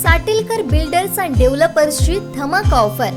साटिलकर builders and डेव्हलपर्सची धमाका offer.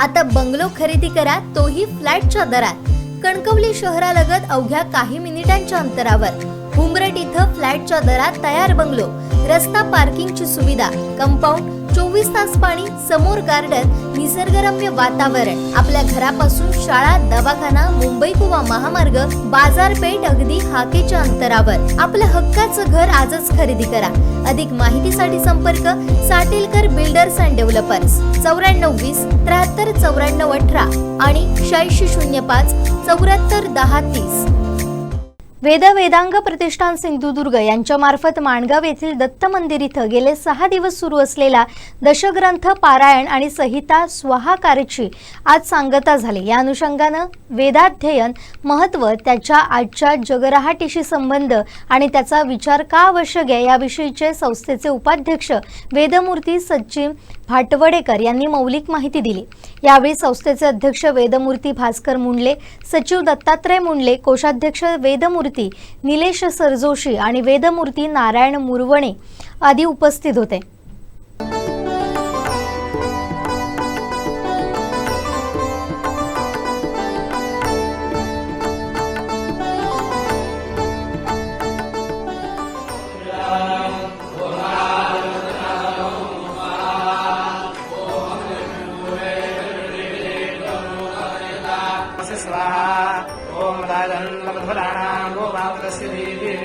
आता bungalow खरेदी करा तोही फ्लॅटच्या दरात. कणकवली शहरालगत अवघ्या काही मिनिटांच्या अंतरावर. उमरट इथं फ्लॅटच्या दरात तयार बंगलो. रस्ता पार्किंगची सुविधा कंपाऊंड चोवीस तास पाणी समोर गार्डन निसर्गरम्य वातावरण. आपल्या घरापासून शाळा दवाखाना मुंबई गोवा महामार्ग बाजारपेठ अगदी हाकेच्या अंतरावर. आपलं हक्काचं घर आजच खरेदी करा. अधिक माहितीसाठी संपर्क साटेलकर बिल्डर्स अँड डेव्हलपर्स. चौऱ्याण्णव वीस त्र्याहत्तर चौऱ्याण्णव अठरा आणि शहाऐंशी शून्य पाच चौऱ्याहत्तर दहा तीस. वेद वेदांग प्रतिष्ठान सिंधुदुर्ग यांच्यामार्फत माणगाव येथील दत्त मंदिर इथं गेले सहा दिवस सुरू असलेला दशग्रंथ पारायण आणि संहिता स्वाहाकारची आज सांगता झाली. या अनुषंगानं वेदाध्ययन महत्त्व त्याच्या आजच्या जगरहाटीशी संबंध आणि त्याचा विचार का आवश्यक आहे याविषयीचे संस्थेचे उपाध्यक्ष वेदमूर्ती सचिन भाटवडेकर यांनी मौलिक माहिती दिली. यावेळी संस्थेचे अध्यक्ष वेदमूर्ती भास्कर मुंडले सचिव दत्तात्रय मुंडले कोषाध्यक्ष वेदमूर्ती निलेश सरजोशी आणि वेदमूर्ती नारायण मुरवणे आदी उपस्थित होते. गोमातस्य देवीं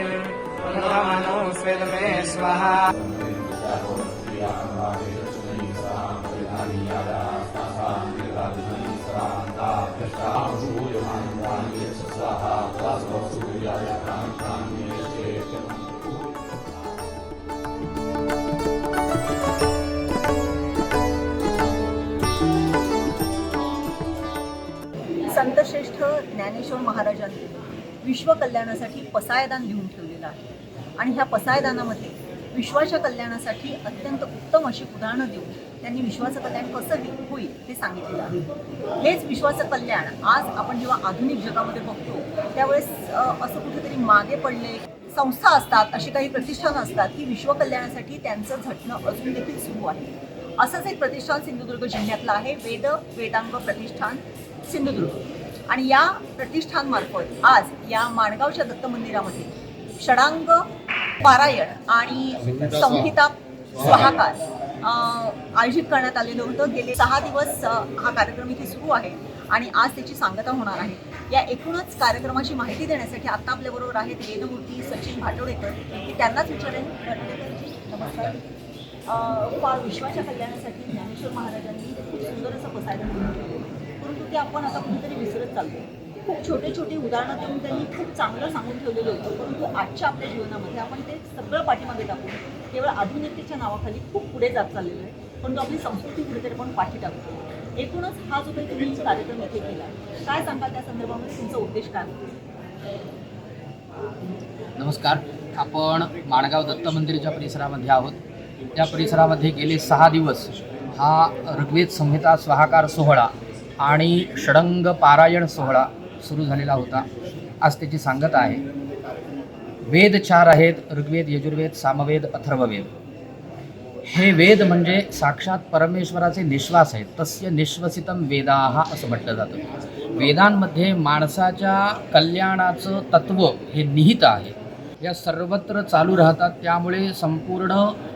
वन्दमानो स्वेदमे स्वाहा। संतश्रेष्ठ ज्ञानेश्वर महाराजांनी विश्वकल्याणासाठी पसायदान लिहून ठेवलेलं आहे. आणि ह्या पसायदानामध्ये विश्वाच्या कल्याणासाठी अत्यंत उत्तम अशी उदाहरणं देऊन त्यांनी विश्वाचं कल्याण कसं होईल हे सांगितलेलं आहे. हेच विश्वाचं कल्याण आज आपण जेव्हा आधुनिक जगामध्ये बघतो त्यावेळेस असं कुठेतरी मागे पडले संस्था असतात अशी काही प्रतिष्ठानं असतात की विश्वकल्याणासाठी त्यांचं झटणं अजून देखील सुरू आहे. असंच एक प्रतिष्ठान सिंधुदुर्ग जिल्ह्यातलं आहे वेद वेदांग प्रतिष्ठान सिंधुदुर्ग. आणि या प्रतिष्ठानमार्फत आज या माणगावच्या दत्त मंदिरामध्ये षडांग पारायण आणि संहिता स्वाहाकार अं, आयोजित करण्यात आलेलं होतं. गेले सहा दिवस हा कार्यक्रम इथे सुरू आहे आणि आज त्याची सांगता होणार आहे. या एकूणच कार्यक्रमाची माहिती देण्यासाठी आता आपल्याबरोबर आहेत वेदमूर्ती सचिन भाटोडेकर. मी त्यांनाच विचारेन. नमस्कार. फार विश्वाच्या कल्याणासाठी ज्ञानेश्वर महाराजांनी खूप सुंदर असं पसायला परंतु ते आपण आता कुठेतरी विसरत चाललो. खूप छोटे छोटे उदाहरणं देऊन त्यांनी खूप चांगलं सांगून ठेवलेलं होतं. परंतु आजच्या आपल्या जीवनामध्ये आपण ते सगळं पाठीमागे टाकून केवळ आधुनिकतेच्या नावाखाली खूप पुढे जात चाललेलं आहे. परंतु आपली संस्कृती कुठेतरी आपण पाठी टाकतो एकूणच हा जो काही तुम्ही कार्यक्रम इथे केला काय सांगाल त्या संदर्भामध्ये? तुमचा उद्देश काय नमस्कार. आपण माणगाव दत्त मंदिरच्या परिसरामध्ये आहोत. त्या परिसरामध्ये गेले सहा दिवस हा ऋग्वेद संहिता स्वाहाकार सोहळा आणि षडंग पारायण सोहळा सुरू झालेला होता आज त्याची सांगत आहे. वेद चार आहेत ऋग्वेद यजुर्वेद सामवेद अथर्ववेद. हे वेद म्हणजे साक्षात परमेश्वराचे निश्वास आहेत. तस्य निश्वसितम वेदाहा असं म्हटलं जातं. वेदांमध्ये माणसाच्या कल्याणाचं तत्त्व हे निहित आहे. या सर्वत्र चालू राहतात त्यामुळे संपूर्ण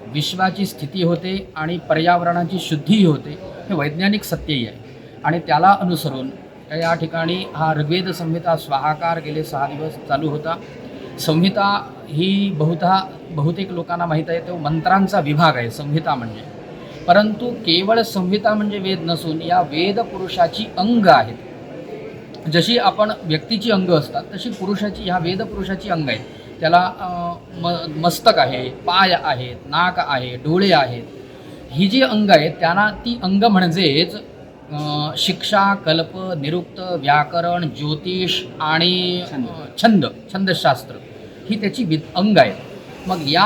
विश्वाची स्थिती होते आणि पर्यावरणाची शुद्धीही होते. हे वैज्ञानिक सत्यही आहे. आणि त्याला अनुसरून या ठिकाणी हा ऋग्वेद संहिता स्वाहाकार गेले सहा दिवस चालू होता. संहिता ही बहुधा बहुतेक लोकांना माहीत आहे तो मंत्रांचा विभाग आहे संहिता म्हणजे. परंतु केवळ संहिता म्हणजे वेद नसून या वेद पुरुषाची अंग आहेत. जशी आपण व्यक्तीची अंग असतात तशी पुरुषाची ह्या वेद पुरुषाची अंग आहेत. त्याला म मस्तक आहे पाय आहेत नाक आहे डोळे आहेत. ही जी अंग आहेत त्यांना ती अंग म्हणजेच शिक्षा कल्प निरुक्त व्याकरण ज्योतिष आणि छंद. छंदशास्त्र ही त्याची विद अंग आहेत. मग या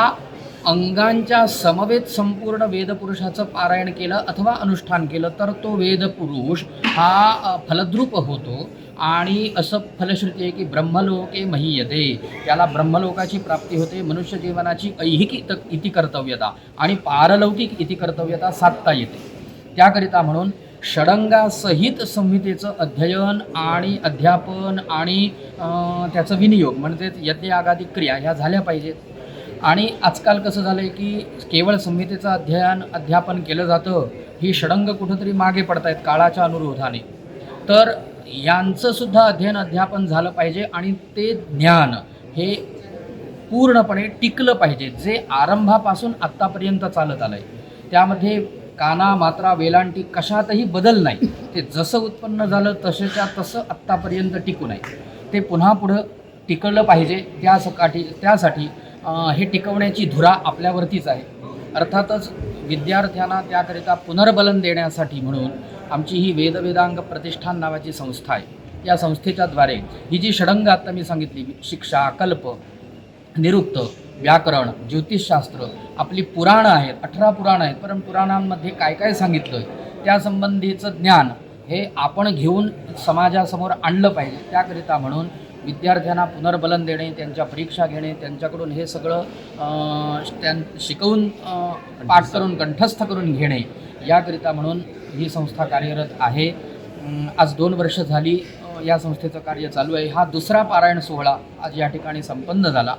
अंगांच्या समवेत संपूर्ण वेदपुरुषाचं पारायण केलं अथवा अनुष्ठान केलं तर तो वेदपुरुष हा फलद्रूप होतो आणि असं फलश्रुती आहे की ब्रह्मलोके महीयते. त्याला ब्रह्मलोकाची प्राप्ती होते मनुष्य जीवनाची ऐहिक इत इति कर्तव्यता आणि पारलौकिक इति कर्तव्यता साधता येते. त्याकरिता म्हणून षडंगासहित संहितेचं अध्ययन आणि अध्यापन आणि त्याचं विनियोग म्हणजेच यज्ञयागादी क्रिया ह्या झाल्या पाहिजेत. आणि आजकाल कसं झालं आहे की केवळ संहितेचं अध्ययन अध्यापन केलं जातं ही षडंग कुठंतरी मागे पडत आहेत काळाच्या अनुरोधाने. तर यांचंसुद्धा अध्ययन अध्यापन झालं पाहिजे आणि ते ज्ञान हे पूर्णपणे टिकलं पाहिजे जे आरंभापासून आत्तापर्यंत चालत आलं आहे त्यामध्ये काना मात्रा वेलांटी कशातही बदल नाही. ते जसं उत्पन्न झालं तसेच्या तसं आत्तापर्यंत टिकून आहे. ते पुन्हा पुढं टिकलं पाहिजे. त्यासाठी त्यासाठी हे टिकवण्याची धुरा आपल्यावरतीच आहे. अर्थातच विद्यार्थ्यांना त्याकरिता पुनर्बलन देण्यासाठी म्हणून आमची ही वेदवेदांग प्रतिष्ठान नावाची संस्था आहे. या संस्थेच्याद्वारे ही जी षडंग आत्ता मी सांगितली शिक्षा कल्प निरुक्त व्याकरण ज्योतिषशास्त्र आपली पुराणं आहेत अठरा पुराणं आहेत पण पुराणांमध्ये काय काय सांगितलं आहे त्या संबंधीचं ज्ञान हे आपण घेऊन समाजासमोर आणलं पाहिजे. त्याकरिता म्हणून विद्यार्थ्यांना पुनर्बलन देणे त्यांच्या परीक्षा घेणे त्यांच्याकडून हे सगळं त्यां शिकवून पाठ करून कंठस्थ करून घेणे याकरिता म्हणून ही संस्था कार्यरत आहे. आज दोन वर्ष झाली या संस्थेचं कार्य चालू आहे. हा दुसरा पारायण सोहळा आज या ठिकाणी संपन्न झाला.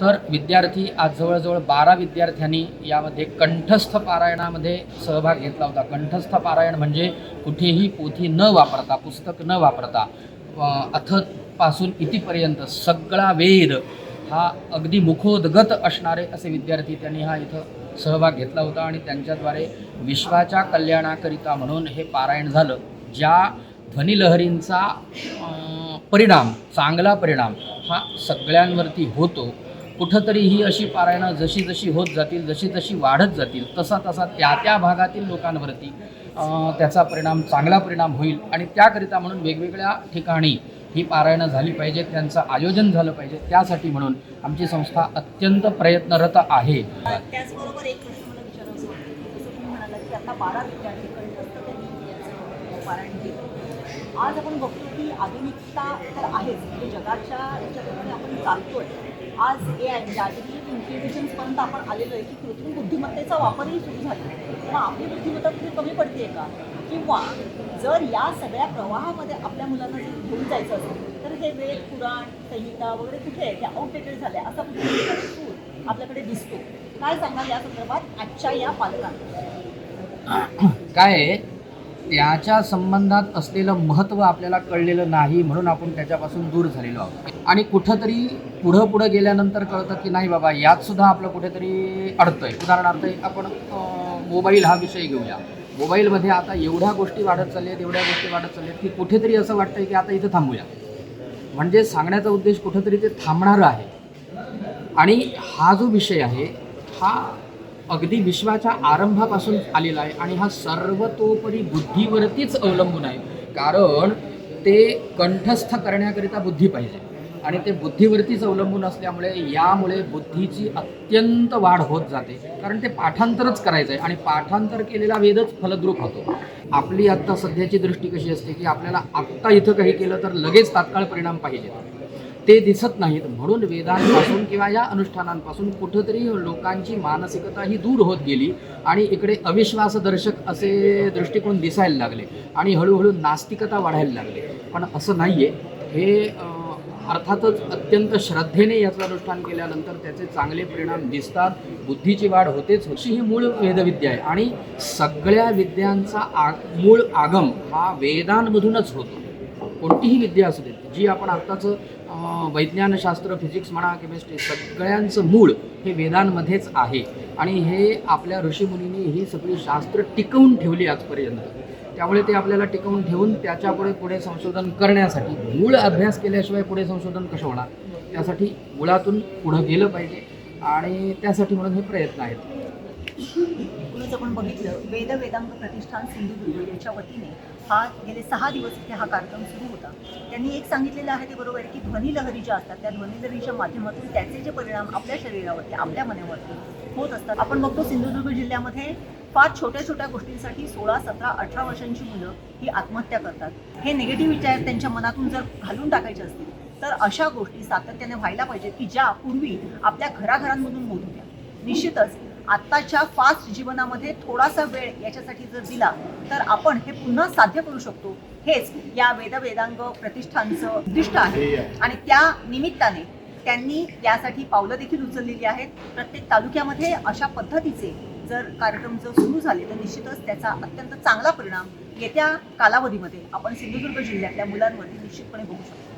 तर विद्यार्थी आज जवळजवळ बारा विद्यार्थ्यांनी यामध्ये कंठस्थ पारायणामध्ये सहभाग घेतला होता. कंठस्थ पारायण म्हणजे कुठेही पोथी न वापरता पुस्तक न वापरता अथपासून इतिपर्यंत सगळा वेद हा अगदी मुखोद्गत असणारे असे विद्यार्थी त्यांनी हा इथं सहभाग घेतला होता आणि त्यांच्याद्वारे विश्वाच्या कल्याणाकरिता म्हणून हे पारायण झालं. ज्या ध्वनिलहरींचा परिणाम चांगला परिणाम हा सगळ्यांवरती होतो. कुठंतरी ही अशी पारायणं जशी जशी होत जातील जशी जशी वाढत जातील तसा तसा त्या त्या भागातील लोकांवरती त्याचा परिणाम चांगला परिणाम होईल. आणि त्याकरिता म्हणून वेगवेगळ्या ठिकाणी ही पारायणं झाली पाहिजे त्यांचं आयोजन झालं पाहिजे त्यासाठी म्हणून आमची संस्था अत्यंत प्रयत्नरत आहे. त्याचबरोबर एक आज आपण बघतो की आधुनिकता तर आहेच. म्हणजे जगाच्या आपण चालतोय. आज ए आय म्हणजे आर्टिफिशियल इंटेलिजन्सपर्यंत आपण आलेलो आहे की कृत्रिम बुद्धिमत्तेचा वापरही सुरू झाला मग आपली बुद्धिमत्ता कुठे कमी पडते का? किंवा जर या सगळ्या प्रवाहामध्ये आपल्या मुलांना जर घेऊन जायचं असेल तर हे वेद पुराण संहिता वगैरे कुठे आहे? त्या आउटडेटेड झाले असा बुद्धिमत्ता सूर आपल्याकडे दिसतो. काय सांगाल या संदर्भात आजच्या या पालकांना? काय आहे, त्याच्या संबंधात असलेलं महत्त्व आपल्याला कळलेलं नाही म्हणून आपण त्याच्यापासून दूर झालेलो आहोत. आणि कुठंतरी पुढं पुढं गेल्यानंतर कळतं की नाही बाबा यात सुद्धा आपलं कुठेतरी अडतंय. उदाहरणार्थ आपण मोबाईल हा विषय घेऊया. मोबाईलमध्ये आता एवढ्या गोष्टी वाढत चालल्या आहेत एवढ्या गोष्टी वाढत चालल्या आहेत की कुठेतरी असं वाटतंय की आता इथं थांबूया. म्हणजे सांगण्याचा उद्देश कुठंतरी ते थांबणारं आहे. आणि हा जो विषय आहे हा अगदी विश्वाच्या आरंभापासून आलेला आहे आणि हा सर्वतोपरी बुद्धीवरतीच अवलंबून आहे. कारण ते कंठस्थ करण्याकरिता बुद्धी पाहिजे. आणि ते बुद्धीवरतीच अवलंबून असल्यामुळे यामुळे बुद्धीची अत्यंत वाढ होत जाते. कारण ते पाठांतरच करायचं आहे आणि पाठांतर केलेला वेदच फलद्रूप होतो. आपली आत्ता सध्याची दृष्टी कशी असते की आपल्याला आत्ता इथं काही केलं तर लगेच तात्काळ परिणाम पाहिजे. ते दिसत नाहीत. म्हणून वेदांपासून किंवा या अनुष्ठानांपासून कुठंतरी लोकांची मानसिकता ही दूर होत गेली आणि इकडे अविश्वासदर्शक असे दृष्टिकोन दिसायला लागले आणि हळूहळू नास्तिकता वाढायला लागली. पण असं नाही आहे हे अर्थातच अत्यंत श्रद्धेने याचं अनुष्ठान केल्यानंतर त्याचे चांगले परिणाम दिसतात. बुद्धीची वाढ होतेच अशी ही मूळ वेदविद्या आहे. आणि सगळ्या विद्यांचा आ मूळ आगम हा वेदांमधूनच होतो. कोणतीही विद्या असू दे जी आपण आत्ताचं वैज्ञानशास्त्र फिजिक्स म्हणा केमिस्ट्री सगळ्यांचं मूळ हे वेदांमध्येच आहे. आणि हे आपल्या ऋषीमुनींनी ही सगळी शास्त्र टिकवून ठेवली आजपर्यंत. त्यामुळे ते आपल्याला टिकवून ठेवून त्याच्यापुढे पुढे संशोधन करण्यासाठी मूळ अभ्यास केल्याशिवाय पुढे संशोधन कसं होणार? त्यासाठी मुळातून पुढं गेलं पाहिजे. आणि त्यासाठी म्हणून हे प्रयत्न आहेत. आपण बघितलं वेद वेदांग प्रतिष्ठान सिंधुदुर्ग याच्या वतीने हा गेले सहा दिवस इथे हा कार्यक्रम सुरू होता. त्यांनी एक सांगितलेलं आहे ते बरोबर आहे की ध्वनीलहरी ज्या असतात त्या ध्वनिलहरीच्या माध्यमातून त्याचे जे परिणाम आपल्या शरीरावरती आपल्या मनावरती होत असतात. आपण बघतो सिंधुदुर्ग जिल्ह्यामध्ये फार छोट्या छोट्या गोष्टींसाठी सोळा सतरा अठरा वर्षांची मुलं ही आत्महत्या करतात. हे निगेटिव्ह विचार त्यांच्या मनातून जर घालून टाकायचे असतील तर अशा गोष्टी सातत्याने व्हायला पाहिजेत की ज्या पूर्वी आपल्या घराघरांमधून होत होत्या. निश्चितच आत्ताच्या फास्ट जीवनामध्ये थोडासा वेळ याच्यासाठी जर दिला तर आपण हे पुन्हा साध्य करू शकतो. हेच या वेद वेदांग प्रतिष्ठानचं उद्दिष्ट आहे. आणि त्या निमित्ताने त्यांनी यासाठी पावलं देखील उचललेली आहेत. प्रत्येक तालुक्यामध्ये अशा पद्धतीचे जर कार्यक्रम जर सुरू झाले तर निश्चितच त्याचा अत्यंत चांगला परिणाम येत्या कालावधीमध्ये आपण सिंधुदुर्ग जिल्ह्यातल्या मुलांवरती निश्चितपणे बघू शकतो.